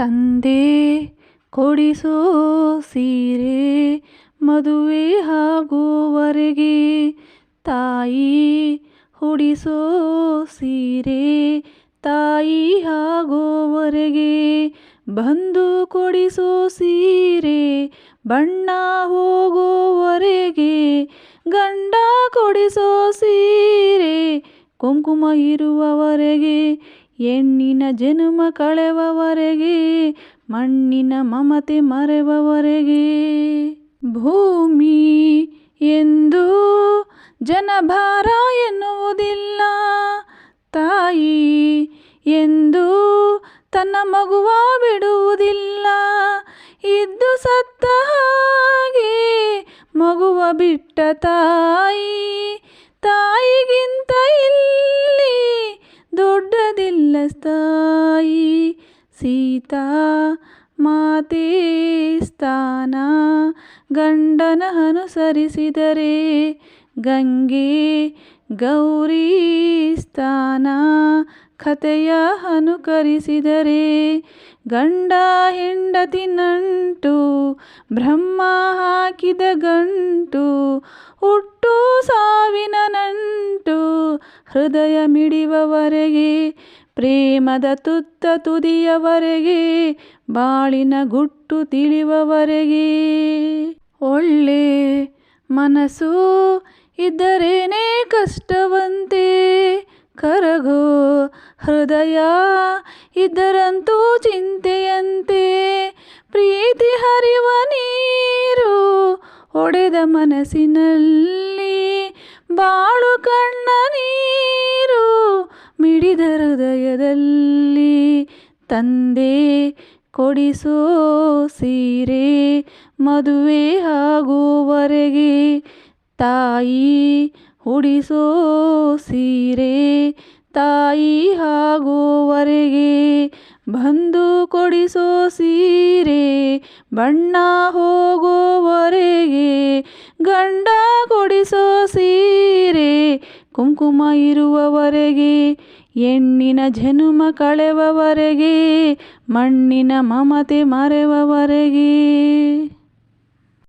ತಂದೆ ಕೊಡಿಸೋ ಸೀರೆ ಮದುವೆ ಆಗುವವರೆಗೆ ತಾಯಿ ಹುಡಿಸೋ ಸೀರೆ ತಾಯಿ ಆಗೋವರೆಗೆ ಬಂದು ಕೊಡಿಸೋ ಸೀರೆ ಬಣ್ಣ ಹೋಗೋವರೆಗೆ ಗಂಡ ಕೊಡಿಸೋ ಸೀರೆ ಕುಂಕುಮ ಇರುವವರೆಗೆ ಹೆಣ್ಣಿನ ಜನುಮ ಕಳೆವವರೆಗೆ, ಮಣ್ಣಿನ ಮಮತೆ ಮರೆವವರೆಗೆ. ಭೂಮಿ ಎಂದು ಜನಭಾರ ಎನ್ನುವುದಿಲ್ಲ, ತಾಯಿ ಎಂದು ತನ್ನ ಮಗುವ ಬಿಡುವುದಿಲ್ಲ. ಇದ್ದು ಸತ್ತ ಹಾಗೆ ಮಗುವ ಬಿಟ್ಟ ತಾಯಿ ತಾಯಿ ಸೀತಾ ಮಾತೇ ಸ್ಥಾನ ಗಂಡನ ಅನುಸರಿಸಿದರೆ ಗಂಗೆ ಗೌರಿ ಸ್ಥಾನ ಕಥೆಯ ಅನುಕರಿಸಿದರೆ ಗಂಡ ಹೆಂಡತಿ ನಂಟು ಬ್ರಹ್ಮ ಹಾಕಿದ ಗಂಟು ಹುಟ್ಟು ಹೃದಯ ಮಿಡಿಯುವವರೆಗೆ ಪ್ರೇಮದ ತುತ್ತ ತುದಿಯವರೆಗೆ, ಬಾಳಿನ ಗುಟ್ಟು ತಿಳಿಯುವವರೆಗೆ ಒಳ್ಳೆ ಮನಸ್ಸು ಇದ್ದರೇನೇ ಕಷ್ಟವಂತೆ, ಕರಗೋ ಹೃದಯ ಇದರಂತೂ ಚಿಂತೆಯಂತೆ. ಪ್ರೀತಿ ಹರಿವ ನೀರು ಒಡೆದ ಮನಸ್ಸಿನಲ್ಲಿ, ಬಾಳು ಕಣ್ಣ ಮಿಡಿದ ಹೃದಯದಲ್ಲಿ ತಂದೆ ಕೊಡಿಸೋ ಸೀರೆ ಮದುವೆ ಆಗುವವರೆಗೆ ತಾಯಿ ಉಡಿಸೋ ಸೀರೆ ತಾಯಿ ಆಗುವವರೆಗೆ ಬಂದು ಕೊಡಿಸೋ ಸೀರೆ ಬಣ್ಣ ಹೋಗೋವರೆಗೆ ಗಂಡ ಕೊಡಿಸೋ ಸೀರೆ ಕುಂಕುಮ ಇರುವವರೆಗೆ ಹೆಣ್ಣಿನ ಜನುಮ ಕಳೆವವರೆಗೆ ಮಣ್ಣಿನ ಮಮತೆ ಮರೆವವರೆಗೆ.